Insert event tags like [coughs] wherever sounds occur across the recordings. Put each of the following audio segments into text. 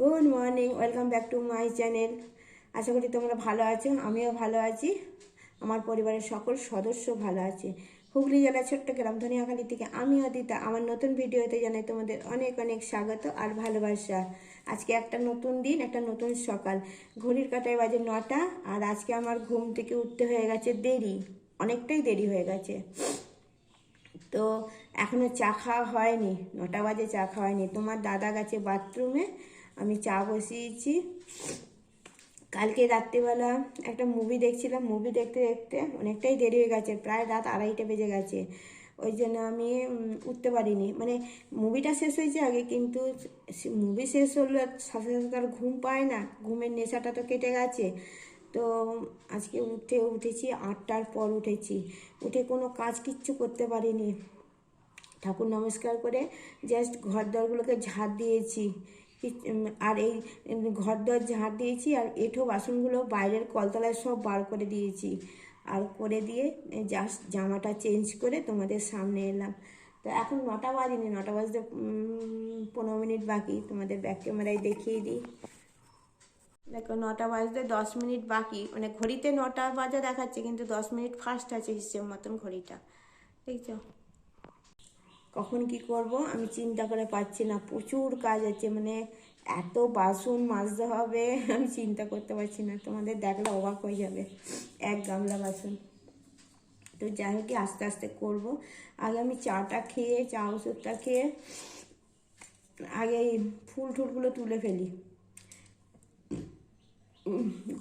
Good morning, welcome back to my channel. আশা করি তোমরা ভালো আছো, আমিও ভালো আছি। আমার পরিবারের সকল সদস্য ভালো আছে। হুগলি জেলার ছোট্ট গ্রাম ধনিয়াখালী থেকে আমি অদিতা। আমার নতুন ভিডিওতে জানাই তোমাদের অনেক অনেক স্বাগত আর ভালোবাসা। আজকে একটা নতুন দিন, একটা নতুন সকাল। ঘড়ির কাটায় বাজে নটা আর আজকে আমার ঘুম থেকে উঠতে হয়ে গেছে দেরি, অনেকটাই দেরি হয়ে গেছে। তো এখনও চা খাওয়া হয়নি, নটা বাজে চা খাওয়া হয়নি। তোমার দাদা গেছে বাথরুমে আমি চা বসিয়েছি। কালকে রাত্রিবেলা একটা মুভি দেখছিলাম। মুভি দেখতে দেখতে অনেকটাই দেরি হয়ে গেছে। প্রায় রাত আড়াইটে বেজে গেছে। ওই জন্য আমি উঠতে পারিনি। মানে মুভিটা শেষ হয়েছে আগে, কিন্তু মুভি শেষ হলে সাথে সাথে তার ঘুম পায় না। ঘুমের নেশাটা তো কেটে গেছে। তো আজকে উঠে, উঠেছি আটটার পর উঠেছি। উঠে কোনো কাজ কিচ্ছু করতে পারিনি। ঠাকুর নমস্কার করে জাস্ট ঘর দরগুলোকে ঝাড় দিয়েছি। আর এই ঘর দর ঝাড় দিয়েছি আর এঁঠো বাসনগুলো বাইরের কলতলায় সব বার করে দিয়েছি। আর করে দিয়ে জাস্ট জামাটা চেঞ্জ করে তোমাদের সামনে এলাম। তো এখন নটা বাজেনি, নটা বাজতে পনেরো মিনিট বাকি। তোমাদের ব্যাক ক্যামেরায় দেখিয়ে দিই। দেখো, নটা বাজতে দশ মিনিট বাকি। মানে ঘড়িতে নটা বাজা দেখাচ্ছে, কিন্তু দশ মিনিট ফার্স্ট আছে হিসেব মতন ঘড়িটা। দেখছ? কখন কি করব? আমি চিন্তা করে পাচ্ছি না। প্রচুর কাজ আছে মানে এত বাসন মাজতে হবে, আমি চিন্তা করতে পারছি না। তোমাদের দেখলে অবাক হয়ে যাবে, এক গামলা বাসন। তো যাই হোক, আস্তে আস্তে করব। আগে আমি চাটা খেয়ে, চা ওষুধটা খেয়ে আগে ফুল টুলগুলো তুলে ফেলি।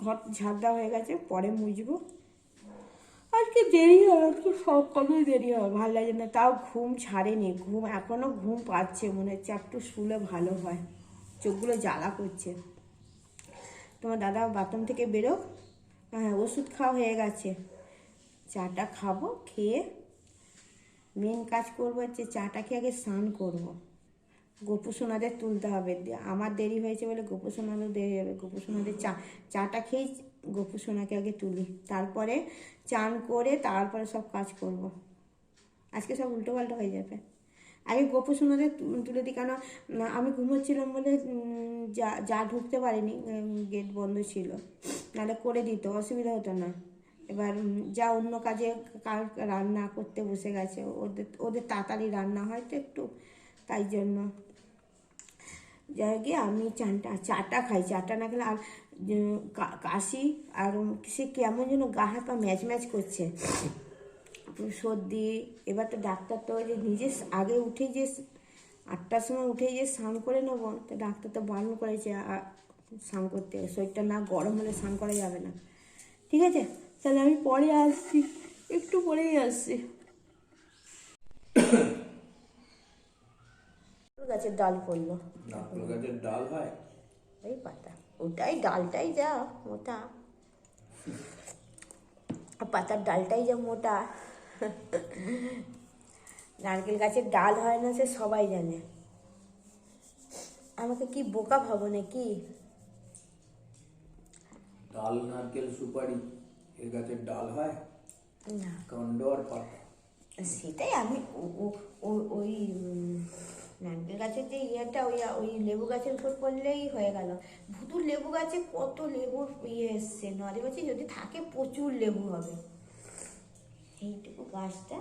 ঘর ঝাড় হয়ে গেছে, পরে মুছবো। আজকে দেরি হবে আজকে সব কমই দেরি হবে ভালো লাগে না, তাও ঘুম ছাড়েনি, ঘুম এখনও ঘুম পাচ্ছে, মনে হচ্ছে একটু শুলে ভালো হয়। চোখগুলো জ্বালা করছে। তোমার দাদা বাথরুম থেকে বেরো হ্যাঁ ওষুধ খাওয়া হয়ে গেছে। চাটা খাব, খেয়ে মেন কাজ করব হচ্ছে চাটা খেয়ে আগে স্নান করব। গোপু সোনাদের তুলতে হবে। আমার দেরি হয়েছে বলে গোপু সোনাদের দেরি হবে। গোপু সোনাদের চা, চাটা খেয়েই গোপু সোনাকে আগে তুলি। তারপরে চান করে তারপরে সব কাজ করব। আজকে সব উল্টো পাল্টো হয়ে যাবে। আগে গোপু সোনাদের তুলে দিই কেন আমি ঘুমোচ্ছিলাম বলে যা যা ঢুকতে পারিনি গেট বন্ধ ছিল। নাহলে করে দিত, অসুবিধা হতো না। এবার যা অন্য কাজে কার রান্না করতে বসে গেছে, ওদের ওদের তাড়াতাড়ি রান্না হয় তো একটু, তাই জন্য। যাই গিয়ে আমি চানটা চাটা খাই। চাটা না খেলে আর কাশি আর সে কেমন যেন গা হাত পা ম্যাচ ম্যাচ করছে। সর্দি, এবার তো ডাক্তার তো যে নিজে আগে উঠে যে আটটার সময় উঠে যে স্নান করে নেব, তো ডাক্তার তো বারণ করেছে স্নান করতে। শরীরটা না গরম হলে স্নান করা যাবে না। ঠিক আছে? তাহলে আমি পরে আসছি। একটু পরেই আসছি। গাছের ডাল পড়ল নারকেল গাছের ডাল হয়? এই পাতা। ওটাই ডালটাই যা মোটা। পাতার ডালটাই যা মোটা। নারকেল গাছের ডাল হয় না সে সবাই জানে। আমাকে কি বোকা ভাবো নাকি? ডাল নারকেল সুপারি এর গাছের ডাল হয়? না। কাণ্ড আর পাতা? সেটাই আমি ও- ও- ও- ওই নারকেল গাছের যে ইয়েটা ওই ওই লেবু গাছের উপর পড়লেই হয়ে গেল। ভুতুর লেবু গাছে কত লেবুর ইয়ে এসছে নদী গাছে যদি থাকে প্রচুর লেবু হবে। এইটুকু গাছটা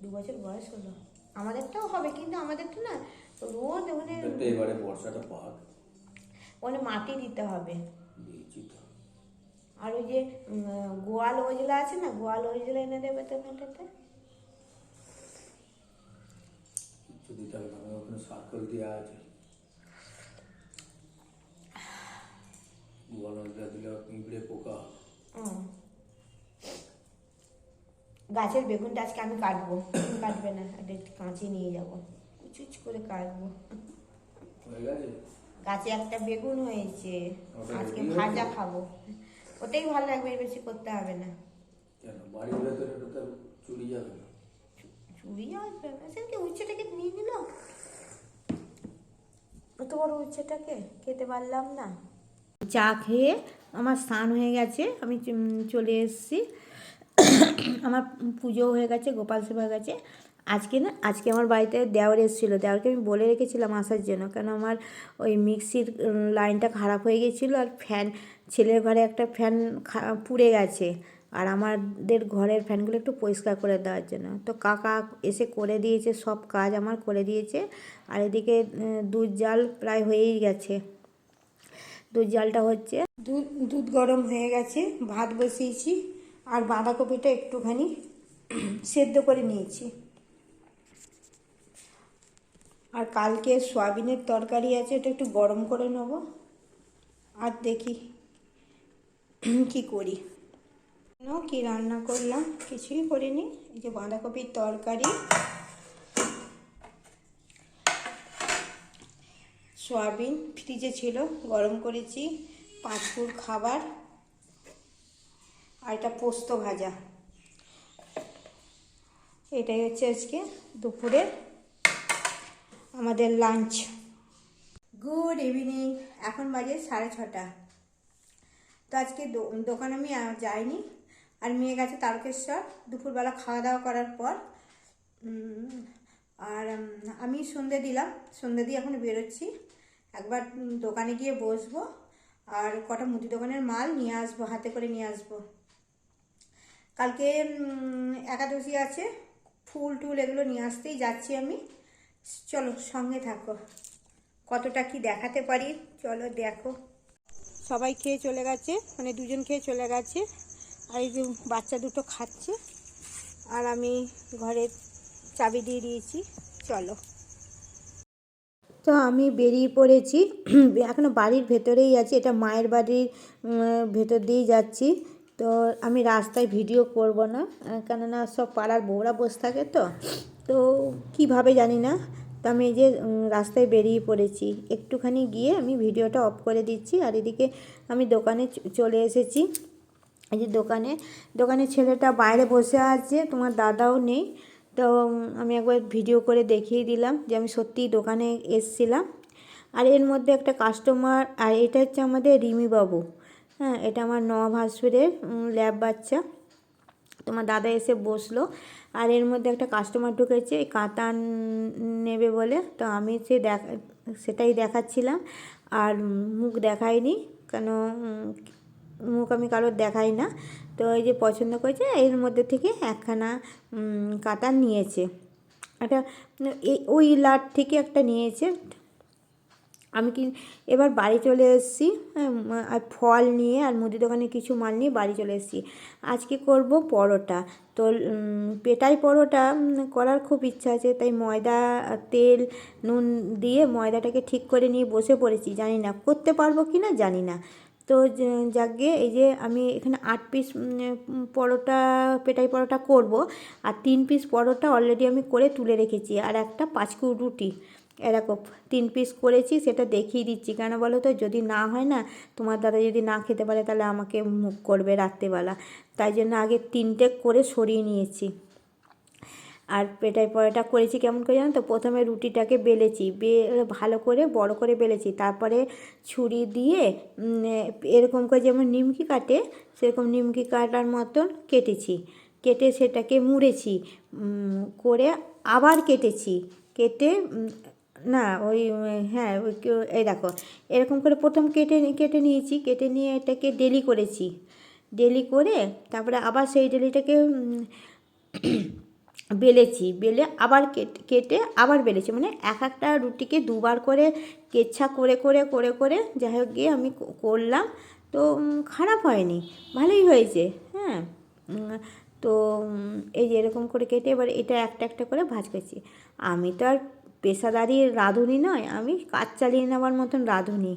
দু বছর বয়স হলো। আমাদেরটাও হবে কিন্তু আমাদের তো না রোদ মানে এবারে বর্ষাটা পাক। মানে মাটি দিতে হবে। আর ওই যে গোয়াল ওজলা আছে না? গোয়াল ওজলা এনে দেবে তো ওখানটাতে না। ওখানে সার্কেল দেওয়া আছে। দিলে পিঁপড়ে পোকা। গাছের বেগুনটা আজকে আমি কাটবো। [coughs] কাটবে না একটা কাঁচি নিয়ে যাব। কুচুচ করে কাটবো। গাছে? একটা বেগুন হয়েছে। আজকে ভাজা খাব। ওটাই ভালো লাগবে বেশি করতে হবে না। কেন? বাড়ির ভেতরে চুরি যাবে না। চুরি আসবে সেদিকে উচ্ছেটাকে নিয়ে নিল। অত বড় উচ্ছেটাকে খেতে পারলাম না। চা খেয়ে আমার স্নান হয়ে গেছে, আমি চলে এসেছি। আমার পুজো হয়ে গেছে, গোপাল সেবা হয়ে গেছে। আজকে না, আজকে আমার বাড়িতে দেওয়ার এসেছিল। দেওয়ারকে আমি বলে রেখেছিলাম আসার জন্য, কেন আমার ওই মিক্সির লাইনটা খারাপ হয়ে গেছিল আর ফ্যান, ছেলের ঘরে একটা ফ্যান পুড়ে গেছে। আর আমাদের ঘরের ফ্যানগুলো একটু পরিষ্কার করে দেওয়ার জন্য। তো কাকা এসে করে দিয়েছে, সব কাজ আমার করে দিয়েছে। আর এদিকে দুধ জাল প্রায় হয়েই গেছে। দুধ জালটা হচ্ছে দুধ দুধ গরম হয়ে গেছে, ভাত বসিয়েছি, আর বাঁধাকপিটা একটুখানি সেদ্ধ করে নিয়েছি। আর কালকে সয়াবিনের তরকারি আছে, এটা একটু গরম করে নেব। আর দেখি কি করি। কি রান্না করলাম? কিছুই করিনি। এই যে বাঁধাকপির তরকারি, সয়াবিন ফ্রিজে ছিল, গরম করেছি পাঁচপুর খাবার আর এটা পোস্ত ভাজা। এটাই হচ্ছে আজকে দুপুরে আমাদের লাঞ্চ গুড ইভিনিং এখন বাজে সাড়ে ছটা। তো আজকে দোকানে আমি যাইনি। আর মেয়ে গেছে তারকেশ্বর, দুপুরবেলা খাওয়া দাওয়া করার পর। আর আমি সন্ধে দিলাম, সন্ধে দিয়ে এখন বেরোচ্ছি। একবার দোকানে গিয়ে বসবো, আর কটা মুদি দোকানের মাল নিয়ে আসব, হাতে করে নিয়ে আসব। কালকে একাদশী আছে, ফুল টুল এগুলো নিয়ে আসতেই যাচ্ছি আমি। চলো, সঙ্গে থাকো। কতটা কি দেখাতে পারি? চলো দেখো। সবাই খেয়ে চলে গেছে মানে দুজন খেয়ে চলে গেছে। আর এই যে বাচ্চা দুটো খাচ্ছে, আর আমি ঘরে চাবি দিয়ে দিয়েছি, চলো। তো আমি বেরিয়ে পড়েছি, [clears throat] এখনও বাড়ির ভেতরেই আছি, এটা মায়ের বাড়ির ভেতর দিয়েই যাচ্ছি। তো আমি রাস্তায় ভিডিও করব না কেননা সব পাড়ার বউরা বসে থাকে তো তো কীভাবে জানি না। তো আমি এই যে রাস্তায় বেরিয়ে পড়েছি, একটুখানি গিয়ে আমি ভিডিওটা অফ করে দিচ্ছি, আর এদিকে আমি দোকানে চলে এসেছি। এই যে দোকানে দোকানে ছেলেটা বাইরে বসে আছে, তোমার দাদাও নেই। তো আমি একবার ভিডিও করে দেখিয়ে দিলাম যে আমি সত্যিই দোকানে এসছিলাম। আর এর মধ্যে একটা কাস্টমার আর এটা হচ্ছে আমাদের রিমি বাবু। হ্যাঁ এটা আমার ন ভাসুরের ল্যাব বাচ্চা। তোমার দাদা এসে বসল, আর এর মধ্যে একটা কাস্টমার ঢুকেছে, এই কাঁথা ন- নেবে বলে। তো আমি সে দেখা, সেটাই দেখাচ্ছিলাম, আর মুখ দেখাইনি কেন মুখ আমি কারোর দেখাই না। তো এই যে পছন্দ করেছে, এর মধ্যে থেকে একখানা কাতান নিয়েছে। একটা ওই লাট থেকে একটা নিয়েছে। আমি কি, এবার বাড়ি চলে এসেছি আর ফল নিয়ে আর মুদি দোকানে কিছু মাল নিয়ে বাড়ি চলে এসেছি। আজকে করব পরোটা। তো পেটাই পরোটা করার খুব ইচ্ছা আছে। তাই ময়দা, তেল, নুন দিয়ে ময়দাটাকে ঠিক করে নিয়ে বসে পড়েছি। জানি না, করতে পারব কি না জানি না। তো যে- যাকগে এই যে আমি এখানে আট পিস পরোটা, পেটাই পরোটা করব। আর তিন পিস পরোটা অলরেডি আমি করে তুলে রেখেছি। আর একটা পাঁচকু রুটি। এরকম তিন পিস করেছি, সেটা দেখিয়ে দিচ্ছি। কেন বলো তো? যদি না হয় না, তোমার দাদা যদি না খেতে পারে, তাহলে আমাকে মুখ করবে রাত্রেবেলা। তাই জন্য আগে তিনটে করে সরিয়ে নিয়েছি। আর পেটাই পরোটা করেছি কেমন করে জানো তো? প্রথমে রুটিটাকে বেলেছি, বে ভালো করে, বড় করে বেলেছি। তারপরে ছুরি দিয়ে এরকম করে যেমন নিমকি কাটে, সেরকম নিমকি কাটার মতন কেটেছি। কেটে সেটাকে মুড়েছি করে আবার কেটেছি। কেটে না, ওই হ্যাঁ ওই এই দেখো, এরকম করে প্রথম কেটে কেটে নিয়েছি। কেটে নিয়ে এটাকে ডেলি করেছি। ডেলি করে তারপরে আবার সেই ডেলিটাকে বেলেছি, বেলে আবার কেটে কেটে আবার বেলেছি। মানে এক একটা রুটিকে দুবার করে কেচ্ছা করে করে করে করে যাই হোক গিয়ে আমি করলাম। তো খারাপ হয়নি, ভালোই হয়েছে হ্যাঁ। তো এই যে এরকম করে কেটে এবার এটা একটা একটা করে ভাজ করছি। আমি তো আর পেশাদারি রাঁধুনি নয়, আমি কাজ চালিয়ে নেওয়ার মতন রাঁধুনি।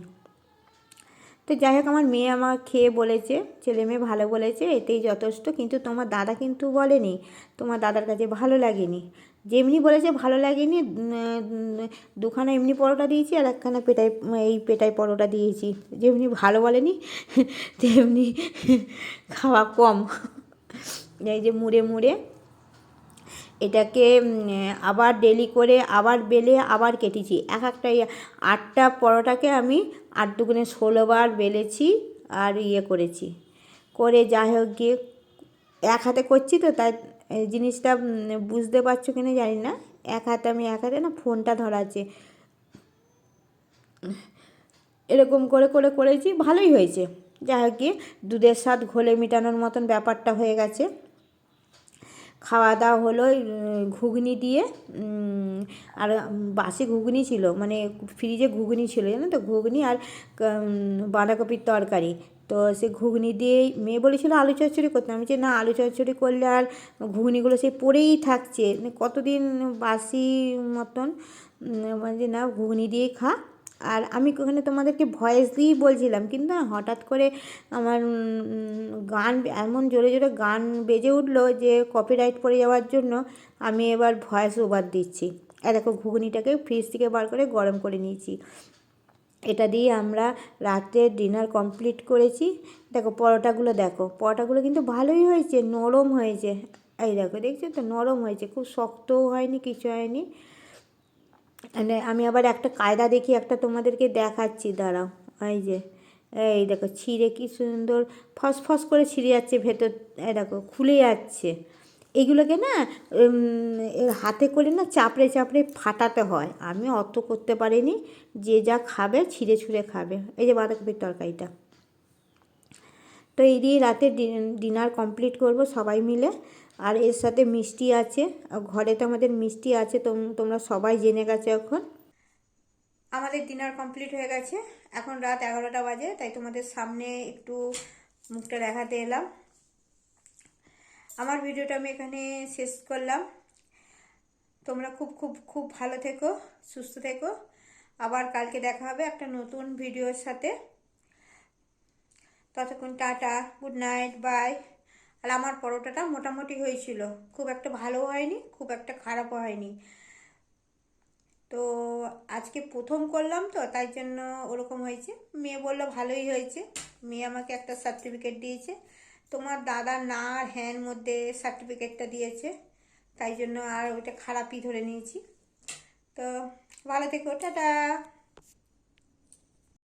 তো যাই হোক, আমার মেয়ে আমার খেয়ে বলেছে, ছেলে মেয়ে ভালো বলেছে, এতেই যথেষ্ট। কিন্তু তোমার দাদা কিন্তু বলেনি, তোমার দাদার কাছে ভালো লাগেনি। যেমনি বলেছে, ভালো লাগেনি দুখানা এমনি পরোটা দিয়েছি, আর একখানা পেটাই, এই পেটাই পরোটা দিয়েছি। যেমনি ভালো বলেনি, তেমনি খাওয়া কম। এই যে মুড়ে মুড়ে এটাকে আবার ডেলি করে আবার বেলে আবার কেটেছি। এক একটা ইয়ে- আটটা পরোটাকে আমি আট দুগুণে ষোলোবার বেলেছি আর ইয়ে করেছি। করে যাই হোক গিয়ে এক হাতে করছি তো, তাই জিনিসটা বুঝতে পারছ কিনা জানি না। এক হাতে আমি এক হাতে না ফোনটা ধরা আছে এরকম করে করে, করেছি, ভালোই হয়েছে। যাই হোক গিয়ে দুধের স্বাদ ঘোলে মেটানোর মতন ব্যাপারটা হয়ে গেছে। খাওয়া দাওয়া হলো ঘুগনি দিয়ে আর বাসি ঘুগনি ছিল মানে ফ্রিজে ঘুগনি ছিল, জানো তো? ঘুগনি আর বাঁধাকপির তরকারি। তো সে ঘুগনি দিয়েই, মেয়ে বলেছিল আলু চচ্চড়ি করতে। আমি যে না, আলু চচ্চড়ি করলে আর ঘুগনিগুলো সে পড়েই থাকছে। মানে কতদিন বাসি মতন মানে না, ঘুগনি দিয়েই খা। আর আমি ওখানে তোমাদেরকে ভয়েস দিয়েই বলছিলাম, কিন্তু হঠাৎ করে আমার গান এমন জোরে জোরে গান বেজে উঠল যে কপিরাইট পড়ে যাওয়ার জন্য আমি এবার ভয়েস ওভার দিচ্ছি। আর দেখো ঘুগনিটাকে ফ্রিজ থেকে বার করে গরম করে নিয়েছি। এটা দিয়ে আমরা রাতে ডিনার কমপ্লিট করেছি। দেখো পরোটাগুলো দেখো, পরোটাগুলো কিন্তু ভালোই হয়েছে, নরম হয়েছে। এই দেখো, দেখছ তো? নরম হয়েছে, খুব শক্তও হয়নি, কিছু হয়নি। মানে আমি আবার একটা কায়দা দেখি, একটা তোমাদেরকে দেখাচ্ছি, দাঁড়াও, এই যে, এই দেখো, ছিঁড়ে কি সুন্দর ফস ফস করে ছিঁড়ে যাচ্ছে ভেতর, এই দেখো, খুলে যাচ্ছে। এগুলোকে না হাতে করে না চাপড়ে চাপড়ে ফাটাতে হয়। আমি অত করতে পারিনি, যে যা খাবে ছিঁড়ে ছুঁড়ে খাবে। এই যে বাঁধাকপির তরকারিটা। তো এই দিয়ে রাতে ডিনার কমপ্লিট করব সবাই মিলে। আর এর সাথে মিষ্টি আছে। ঘরে তো আমাদের মিষ্টি আছে, তোম- তোমরা সবাই জেনে গেছো এখন। আমাদের ডিনার কমপ্লিট হয়ে গেছে। এখন রাত এগারোটা বাজে, তাই তোমাদের সামনে একটু মুখটা দেখাতে এলাম। আমার ভিডিওটা আমি এখানে শেষ করলাম। তোমরা খুব খুব খুব ভালো থেকো, সুস্থ থেকো। আবার কালকে দেখা হবে একটা নতুন ভিডিওর সাথে। ততক্ষণ টাটা গুড নাইট বাই আর আমার পরোটাটা মোটামুটি হয়েছিল। খুব একটা ভালো হয়নি, খুব একটা খারাপও হয়নি। তো আজকে প্রথম করলাম তো, তাই জন্য ওরকম হয়েছে। মেয়ে বলল ভালোই হয়েছে। মেয়ে আমাকে একটা সার্টিফিকেট দিয়েছে। তোমার দাদা না আর হ্যাঁর মধ্যে সার্টিফিকেটটা দিয়েছে। তাই জন্য আর ওইটা খারাপই ধরে নিয়েছি। তো ভালো থেকো, টাটা।